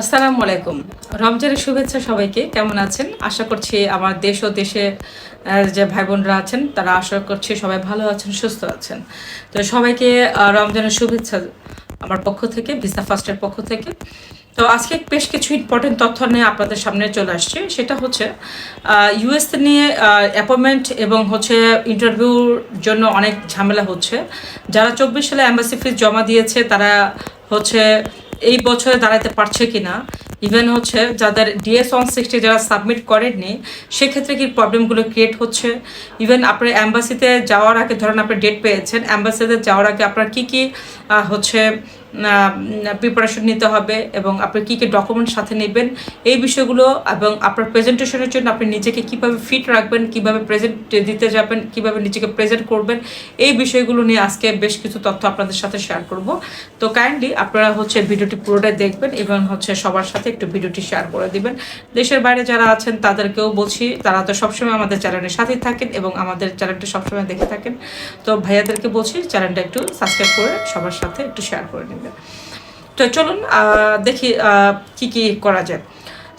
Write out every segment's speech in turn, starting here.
আসসালামু আলাইকুম। রমজানের শুভেচ্ছা সবাইকে, কেমন আছেন? আশা করছি আমার দেশ ও দেশে যে ভাই বোনরা আছেন, তারা আশা করছি সবাই ভালো আছেন, সুস্থ আছেন। তো সবাইকে রমজানের শুভেচ্ছা আমার পক্ষ থেকে, ভিসা ফার্স্টের পক্ষ থেকে। তো আজকে বেশ কিছু ইম্পর্টেন্ট তথ্য নিয়ে আপনাদের সামনে চলে আসছে। সেটা হচ্ছে ইউএস নিয়ে অ্যাপয়েন্টমেন্ট এবং হচ্ছে ইন্টারভিউর জন্য অনেক ঝামেলা হচ্ছে। যারা চব্বিশ সালে অ্যাম্বাসি ফিস জমা দিয়েছে, তারা হচ্ছে এই বছরে দাঁড়াতে পারছে কিনা? ইভেন হচ্ছে যাদের ডিএস ওয়ান সিক্সটি যারা সাবমিট করেননি, সেক্ষেত্রে কি প্রবলেমগুলো ক্রিয়েট হচ্ছে? ইভেন আপনার অ্যাম্বাসিতে যাওয়ার আগে, ধরেন আপনি ডেট পেয়েছেন অ্যাম্বাসিতে যাওয়ার আগে আপনার কি কি হচ্ছে প্রিপারেশন নিতে হবে এবং আপনি কী কী ডকুমেন্ট সাথে নেবেন, এই বিষয়গুলো এবং আপনার প্রেজেন্টেশনের জন্য আপনি নিজেকে কীভাবে ফিট রাখবেন, কীভাবে প্রেজেন্ট দিতে যাবেন, কীভাবে নিজেকে প্রেজেন্ট করবেন, এই বিষয়গুলো নিয়ে আজকে বেশ কিছু তথ্য আপনাদের সাথে শেয়ার করব। তো কাইন্ডলি আপনারা হচ্ছে ভিডিওটি পুরোটাই দেখবেন এবং হচ্ছে সবার সাথে একটু ভিডিওটি শেয়ার করে দিবেন। দেশের বাইরে যারা আছেন, তাদেরকেও বলছি, তারা তো সবসময় আমাদের চ্যানেলের সাথেই থাকেন এবং আমাদের চ্যানেলটি সবসময় দেখে থাকেন। তো ভাইয়াদেরকে বলছি চ্যানেলটা একটু সাবস্ক্রাইব করে সবার সাথে একটু শেয়ার করে নেবেন। তো চলুন দেখি কি কি করা যায়।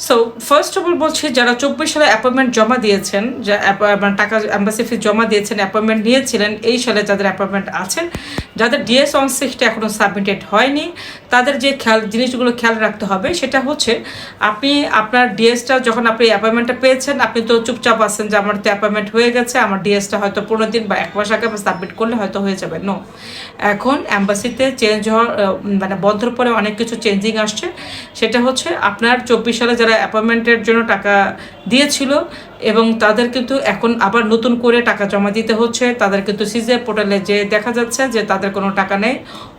সো ফার্স্ট অফ অল বলছি, যারা চব্বিশ সালে অ্যাপয়েন্টমেন্ট জমা দিয়েছেন, যা মানে টাকা অ্যাম্বাসি ফি জমা দিয়েছেন অ্যাপয়েন্টমেন্ট নিয়েছিলেন, এই সালে যাদের অ্যাপয়েন্টমেন্ট আছেন, যাদের ডিএস ওয়ান সিক্সটি এখনও সাবমিটেড হয়নি, তাদের যে খেয়াল, জিনিসগুলো খেয়াল রাখতে হবে, সেটা হচ্ছে আপনি, আপনার ডিএসটা যখন আপনি অ্যাপয়েন্টমেন্টটা পেয়েছেন, আপনি তো চুপচাপ আছেন যে আমার তো অ্যাপয়েন্টমেন্ট হয়ে গেছে, আমার ডিএসটা হয়তো পনেরো দিন বা এক মাস আগে সাবমিট করলে হয়তো হয়ে যাবে নো এখন অ্যাম্বাসিতে চেঞ্জ হওয়ার মানে বন্ধর পরে অনেক কিছু চেঞ্জিং আসছে, সেটা হচ্ছে আপনার চব্বিশ সালে যারা অ্যাপয়েন্টমেন্টের জন্য টাকা দিয়েছিল এবং তাদের কিন্তু এখন আবার নতুন করে টাকা জমা দিতে হচ্ছে। তাদের কিন্তু সিজে পোর্টালে যে দেখা যাচ্ছে যে তাদের কোনো টাকা নেই।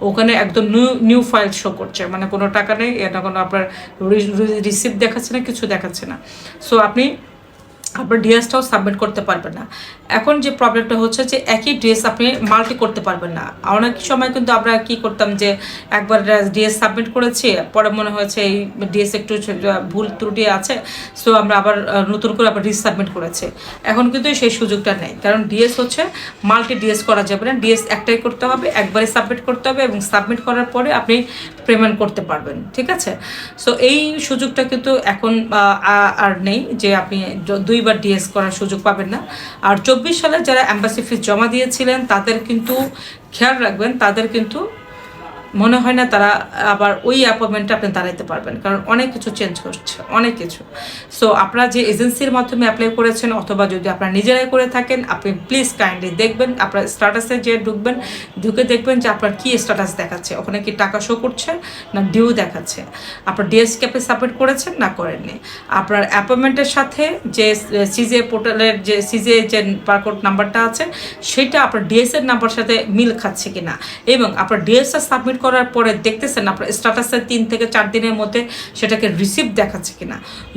ওখানে একদম নিউ নিউ ফাইল শো করছে। মানে কোনো টাকা নেই, এটা কোনো আপনার রিসিপ্ট দেখাচ্ছে না, কিছু দেখাচ্ছে না। সো আপনি আপনার ডিএসটাও সাবমিট করতে পারবেন না। এখন যে প্রবলেমটা হচ্ছে যে একই ড্রেস আপনি মাল্টি করতে পারবেন না। অনেক সময় কিন্তু আমরা কি করতাম যে একবার ডিএস সাবমিট করেছি, পরে মনে হয়েছে এই ডিএস একটু ভুল ত্রুটি আছে সো আমরা আবার নতুন করে আবার রিসাবমিট করেছি। এখন কিন্তু সেই সুযোগটা নেই। কারণ ডিএস হচ্ছে মাল্টি ডিএস করা যাবে না। ডিএস একটাই করতে হবে একবারে সাবমিট করতে হবে এবং সাবমিট করার পরে আপনি পেমেন্ট করতে পারবেন, ঠিক আছে? সো এই সুযোগটা কিন্তু এখন আর নেই যে আপনি য- দুইবার ডিএস করার সুযোগ পাবেন না। আর চব্বিশ সালে যারা অ্যাম্বাসি ফিস জমা দিয়েছিলেন, তাদের কিন্তু খেয়াল রাখবেন, তাদের কিন্তু মনে হয় না তারা আবার ওই অ্যাপয়েন্টমেন্টটা আপনি দাঁড়াইতে পারবেন, কারণ অনেক কিছু চেঞ্জ হচ্ছে অনেক কিছু। সো আপনারা যে এজেন্সির মাধ্যমে অ্যাপ্লাই করেছেন অথবা যদি আপনারা নিজেরাই করে থাকেন, আপনি প্লিজ কাইন্ডলি দেখবেন, আপনার স্ট্যাটাসে যে ঢুকবেন, ঢুকে দেখবেন যে আপনার কী স্ট্যাটাস দেখাচ্ছে। ওখানে কি টাকা শো করছে না ডিউ দেখাচ্ছে? আপনার ডিএসকে আপনি সাবমিট করেছেন না করেননি? আপনার অ্যাপয়েন্টমেন্টের সাথে যে সিজে পোর্টালের যে সিজে যে বারকোড নাম্বারটা আছে, সেটা আপনার ডিএস এর নাম্বার সাথে মিল খাচ্ছে কিনা? এবং আপনার ডিএসটা সাবমিট করার পরে দেখতেছেন আপনার স্ট্যাটাসের তিন থেকে চার দিনের মধ্যে সেটাকে রিসিপ্ট দেখাচ্ছে কিনা।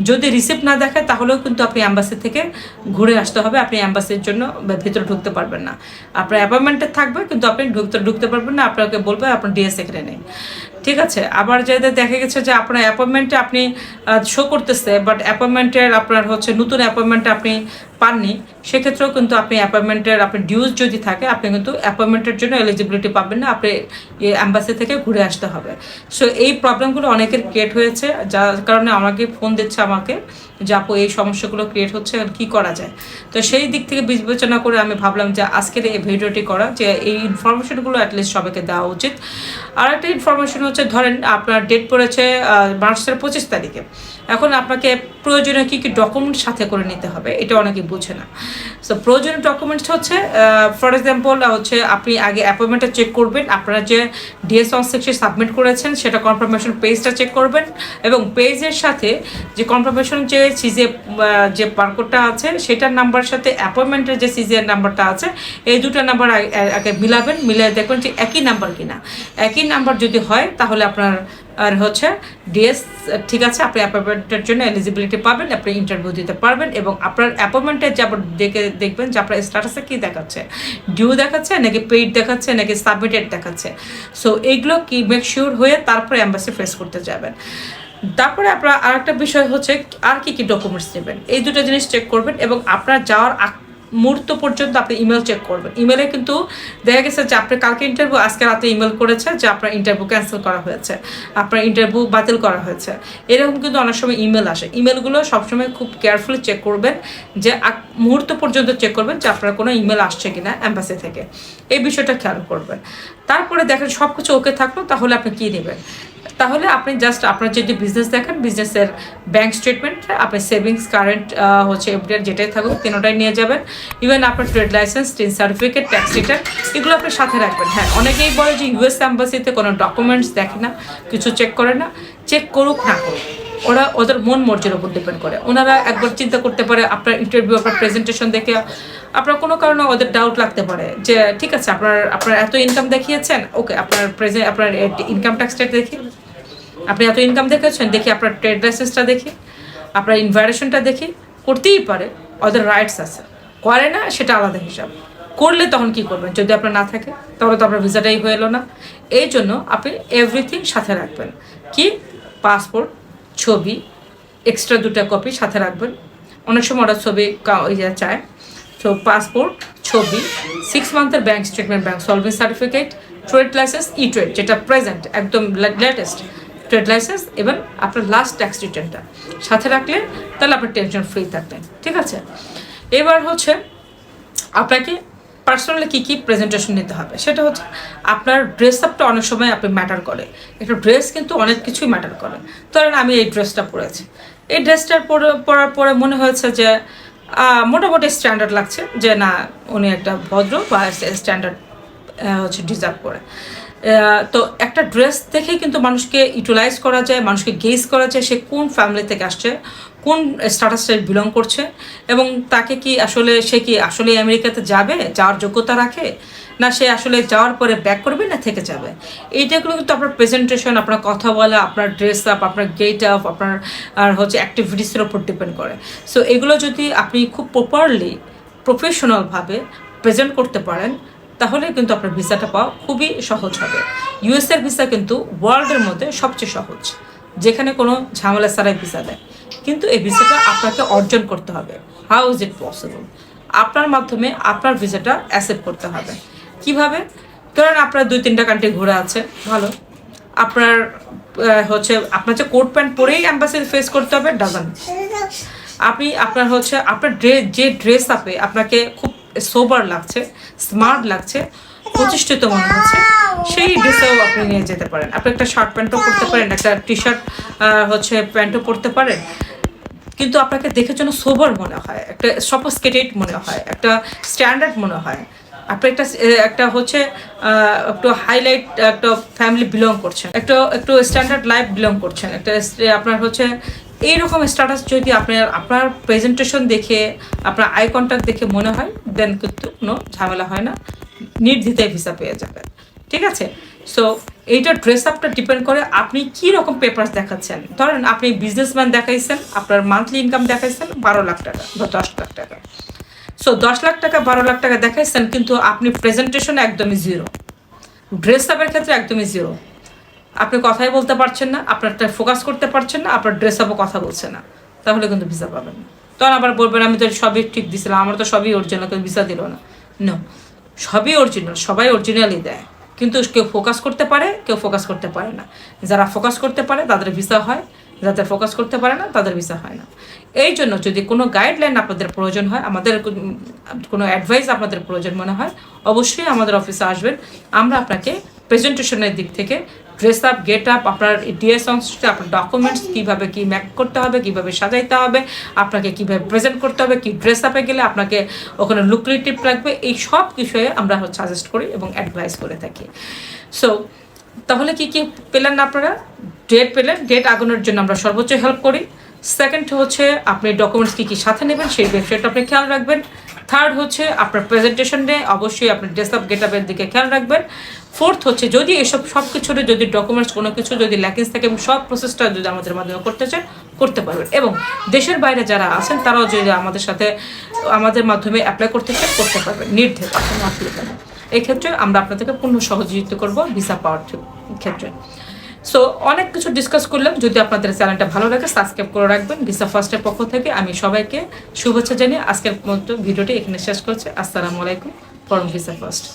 যদি রিসিপ্ট না দেখায়, তাহলেও কিন্তু আপনি অ্যাম্বাসি থেকে ঘুরে আসতে হবে। আপনি অ্যাম্বাসির জন্য ভিতরে ঢুকতে পারবেন না। আপনার অ্যাপয়েন্টমেন্টে থাকবে, কিন্তু আপনি ঢুকতে ঢুকতে পারবেন না। আপনাকে বলবে, আপনার ডিএস এখানে নেই। ঠিক আছে? আবার যাদের দেখা গেছে যে আপনার অ্যাপয়েন্টমেন্টে আপনি শো করতেছে বাট অ্যাপয়েন্টমেন্টের আপনার হচ্ছে নতুন অ্যাপয়েন্টমেন্টে আপনি পাননি, সেক্ষেত্রেও কিন্তু আপনি অ্যাপয়েন্টমেন্টের আপনি ডিউজ যদি থাকে, আপনি কিন্তু অ্যাপয়েন্টমেন্টের জন্য এলিজিবিলিটি পাবেন না, আপনি অ্যাম্বাসি থেকে ঘুরে আসতে হবে। সো এই প্রবলেমগুলো অনেকের ক্রিয়েট হয়েছে, যার কারণে আমাকে ফোন দিচ্ছে আমাকে যে, আপু, এই সমস্যাগুলো ক্রিয়েট হচ্ছে, আর কী করা যায়? তো সেই দিক থেকে বিবেচনা করে আমি ভাবলাম যে, আজকের এই ভিডিওটি করা, যে, এই ইনফরমেশনগুলো অ্যাটলিস্ট সবাইকে দেওয়া উচিত। আর একটা ইনফরমেশন হচ্ছে, ধরেন আপনার ডেট পড়েছে মার্চের পঁচিশ তারিখে। এখন আপনাকে প্রয়োজনীয় কী কী ডকুমেন্ট সাথে করে নিতে হবে, এটা অনেকে বুঝে না। সো প্রয়োজনীয় ডকুমেন্টস হচ্ছে ফর এক্সাম্পল হচ্ছে আপনি আগে অ্যাপয়েন্টমেন্টটা চেক করবেন, আপনারা যে ডিএস ওয়ান সিক্সটি সাবমিট করেছেন, সেটা কনফার্মেশন পেজটা চেক করবেন এবং পেজের সাথে যে কনফার্মেশন যে সিজে যে বারকোডটা আছে, সেটার নাম্বার সাথে অ্যাপয়েন্টমেন্টের যে সিজের নাম্বারটা আছে, এই দুটো নাম্বার আগে মিলাবেন, মিলিয়ে দেখবেন যে একই নাম্বার কিনা। একই নাম্বার যদি হয়, তাহলে আপনার আর হচ্ছে ডিএস ঠিক আছে, আপনি অ্যাপয়েন্টমেন্টের জন্য এলিজিবিলিটি পাবেন, আপনি ইন্টারভিউ দিতে পারবেন এবং আপনার অ্যাপয়েন্টমেন্টে যাব দেখে দেখবেন যে আপনার স্ট্যাটাসে কী দেখাচ্ছে। ডিউ দেখাচ্ছে, নাকি পেইড দেখাচ্ছে, নাকি সাবমিটেড দেখাচ্ছে। সো এইগুলো কি মেক শিওর হয়ে তারপরে অ্যাম্বাসি ফেস করতে যাবেন। তারপরে আপনার আরেকটা বিষয় হচ্ছে, আর কি কি ডকুমেন্টস নেবেন? এই দুটো জিনিস চেক করবেন এবং আপনার যাওয়ার আগ মুহূর্ত পর্যন্ত আপনি ইমেল চেক করবেন। ইমেলে কিন্তু দেখা গেছে যে আপনার কালকে ইন্টারভিউ আজকে রাতে ইমেল করেছে যে আপনার ইন্টারভিউ ক্যান্সেল করা হয়েছে, আপনার ইন্টারভিউ বাতিল করা হয়েছে। এরকম কিন্তু অনেক সময় ইমেল আসে। ইমেলগুলো সবসময় খুব কেয়ারফুলি চেক করবেন যে মুহূর্ত পর্যন্ত চেক করবেন যে আপনার কোনো ইমেল আসছে কিনা অ্যাম্বাসি থেকে। এই বিষয়টা খেয়াল করবেন। তারপরে দেখেন সব কিছু ওকে থাকল, তাহলে আপনি কী নেবেন? তাহলে আপনি জাস্ট আপনার যদি বিজনেস দেখেন বিজনেসের ব্যাংক স্টেটমেন্ট আপনি সেভিংস কারেন্ট হচ্ছে এফডিআর যেটাই থাকুক, তিনোটাই নিয়ে যাবেন। ইভেন আপনার trade licence TIN certificate tax return এগুলো আপনি সাথে রাখবেন। হ্যাঁ অনেকেই বলে যে ইউএস অ্যাম্বাসিতে কোনো ডকুমেন্টস দেখে না, কিছু চেক করে না। চেক করুক না করুক, ওরা ওদের মন মর্জির উপর ডিপেন্ড করে। ওনারা একবার চিন্তা করতে পারে, আপনার ইন্টারভিউ আপনার প্রেজেন্টেশন দেখে। আপনার কোনো কারণে ওদের ডাউট লাগতে পারে যে, ঠিক আছে, আপনার আপনার এত ইনকাম দেখিয়েছেন ওকে আপনার প্রেজেন্ট আপনার ইনকাম ট্যাক্স ট্যাক্সটা দেখি আপনি এত ইনকাম দেখেছেন? দেখি আপনার ট্রেড লাইসেন্সটা দেখি, আপনার ইনভাইরেশনটা দেখি। করতেই পারে ওদের রাইটস আছে। করে না, সেটা আলাদা হিসাব। করলে তখন কি করবেন? যদি আপনার না থাকে, তাহলে তো আপনার ভিসাটাই হয়ে এলো না। এই জন্য আপনি এভরিথিং সাথে রাখবেন। কি? পাসপোর্ট ছবি এক্সট্রা দুটা কপি সাথে রাখবেন। অনেক সময় ওরা ছবি ইয়ে চায়। তো পাসপোর্ট ছবি six মান্থের bank statement bank solvency certificate trade licence e trade যেটা প্রেজেন্ট একদম লেটেস্ট ট্রেড লাইসেন্স এবং আপনার লাস্ট ট্যাক্স রিটার্নটা সাথে রাখলে তাহলে আপনার টেনশন ফ্রি থাকবেন, ঠিক আছে? এবার হচ্ছে আপনাকে পার্সোনালি কী কী প্রেজেন্টেশন নিতে হবে? সেটা হচ্ছে আপনার ড্রেস আপটা অনেক সময় আপনি ম্যাটার করে। একটা ড্রেস কিন্তু অনেক কিছুই ম্যাটার করে। ধরেন আমি এই ড্রেসটা পরেছি। এই ড্রেসটার পরে, পরার পরে মনে হয়েছে যে মোটামুটি স্ট্যান্ডার্ড লাগছে যে না, উনি একটা ভদ্র বা স্ট্যান্ডার্ড হচ্ছে ডিজার্ভ করে। তো একটা ড্রেস দেখেই কিন্তু মানুষকে ইউটিলাইজ করা যায়, মানুষকে গেজ করা যায় সে কোন ফ্যামিলি থেকে আসছে, কোন স্ট্যাটাসে বিলং করছে এবং তাকে কি আসলে সে কি আসলে আমেরিকাতে যাবে, যাওয়ার যোগ্যতা রাখে, না সে আসলে যাওয়ার পরে ব্যাক করবে না থেকে যাবে? এইটাগুলো কিন্তু আপনার প্রেজেন্টেশন আপনার কথা বলা, আপনার ড্রেস আপ আপনার গেট আপ আপনার, আর হচ্ছে অ্যাক্টিভিটিসের ওপর ডিপেন্ড করে। সো এগুলো যদি আপনি খুব প্রপারলি প্রফেশনালভাবে প্রেজেন্ট করতে পারেন তাহলে কিন্তু আপনার ভিসাটা পাওয়া খুবই সহজ হবে। ইউএসএর ভিসা কিন্তু ওয়ার্ল্ডের মধ্যে সবচেয়ে সহজ, যেখানে কোনো ঝামেলা ছাড়াই ভিসা দেয়। কিন্তু এই ভিসাটা আপনাকে অর্জন করতে হবে। হাউ ইজ ইট পসিবল আপনার মাধ্যমে আপনার ভিসাটা অ্যাসেপ্ট করতে হবে। কীভাবে? ধরেন আপনার দুই, তিনটা কান্ট্রি ঘুরে আছে, ভালো। আপনার হচ্ছে আপনার যে কোট প্যান্ট পরেই অ্যাম্বাসি ফেস করতে হবে ডাজন আপনি আপনার হচ্ছে, আপনার ড্রেস যে ড্রেস আপে আপনাকে খুব সোবার লাগছে স্মার্ট লাগছে, প্রতিষ্ঠিত মনে হচ্ছে। সেই ড্রেসেও আপনি নিয়ে যেতে পারেন। আপনি একটা শার্ট প্যান্টও পরতে পারেন, একটা টি শার্ট হচ্ছে প্যান্টও পরতে পারেন। কিন্তু আপনাকে দেখে যেন সোবার মনে হয়, একটা সফোস্কেটেড মনে হয়, একটা স্ট্যান্ডার্ড মনে হয়। আপনি একটা একটা হচ্ছে একটু হাইলাইট একটা ফ্যামিলি বিলং করছেন, একটু একটু স্ট্যান্ডার্ড লাইফ বিলং করছেন। একটা, আপনার হচ্ছে এইরকম স্ট্যাটাস যদি আপনার আপনার প্রেজেন্টেশন দেখে, আপনার আই কন্ট্যাক্ট দেখে মনে হয় দেন কিন্তু কোনো ঝামেলা হয় না। নির্দ্বিধায় ভিসা পেয়ে যাবেন। ঠিক আছে? সো এইটা ড্রেস আপটা ডিপেন্ড করে আপনি কি রকম পেপার দেখাচ্ছেন। ধরেন আপনি বিজনেসম্যান দেখাইছেন, আপনার মান্থলি ইনকাম দেখাইছেন, বারো লাখ টাকা বা দশ লাখ টাকা। সো দশ লাখ টাকা, বারো লাখ টাকা দেখাইছেন, কিন্তু আপনি প্রেজেন্টেশন একদমই জিরো ড্রেস আপের ক্ষেত্রে একদমই জিরো আপনি কথাই বলতে পারছেন না, আপনারটা ফোকাস করতে পারছেন না, আপনার ড্রেস আপও কথা বলছে না। তাহলে কিন্তু ভিসা পাবেন না। তখন আবার বলবেন, আমি তো সবই ঠিক দিছিলাম, আমার তো সবই অরিজিনাল কিন্তু ভিসা দিল না। নো সবই অরিজিনাল সবাই অরিজিনালই দেয়। কিন্তু কেউ ফোকাস করতে পারে, কেউ ফোকাস করতে পারে না। যারা ফোকাস করতে পারে, তাদের ভিসা হয়। যাদের ফোকাস করতে পারে না, তাদের ভিসা হয় না। এই জন্য যদি কোনো গাইডলাইন আপনাদের প্রয়োজন হয়, আমাদের কোনো অ্যাডভাইস আপনাদের প্রয়োজন মনে হয়, অবশ্যই আমাদের অফিসে আসবেন। আমরা আপনাকে প্রেজেন্টেশনের দিক থেকে ড্রেস আপ গেট আপ আপনার ডিএস সংশ্লিষ্ট আপনার ডকুমেন্টস কীভাবে কী ম্যাক করতে হবে, কীভাবে সাজাইতে হবে, আপনাকে কীভাবে প্রেজেন্ট করতে হবে, কী ড্রেস আপে গেলে আপনাকে ওখানে লুক্রেটিভ লাগবে, এই সব বিষয়ে আমরা হচ্ছে সাজেস্ট করি এবং অ্যাডভাইস করে থাকি। সো তাহলে কি কি পেলেন আপনারা? ডেট পেলেন ডেট আগানোর জন্য আমরা সর্বোচ্চ হেল্প করি। সেকেন্ড হচ্ছে, আপনি ডকুমেন্টস কী কী সাথে নেবেন, সেই বিষয়টা আপনি খেয়াল রাখবেন। থার্ড হচ্ছে আপনার প্রেজেন্টেশন অবশ্যই আপনার ড্রেস আপ গেট আপের দিকে খেয়াল রাখবেন। ফোর্থ হচ্ছে যদি এসব সব কিছুর যদি ডকুমেন্টস কোনো কিছু যদি ল্যাকিংস থাকে এবং সব প্রসেসটা যদি আমাদের মাধ্যমে করতে চান, করতে পারবেন। এবং দেশের বাইরে যারা আছেন, তারাও যদি আমাদের সাথে, আমাদের মাধ্যমে অ্যাপ্লাই করতে চান, করতে পারবেন। নির্দেশ কোনো অসুবিধা নেই এই ক্ষেত্রে আমরা আপনাদেরকে পূর্ণ সহযোগিতা করব ভিসা পাওয়ার ক্ষেত্রে। সো অনেক কিছু ডিসকাস করলাম। যদি আপনাদের চ্যানেলটা ভালো লাগে সাবস্ক্রাইব করে রাখবেন। ভিসা ফার্স্টের পক্ষ থেকে আমি সবাইকে শুভেচ্ছা জানিয়ে আজকের মতো ভিডিওটি এখানে শেষ করছি। আসসালামু আলাইকুম। Form visa first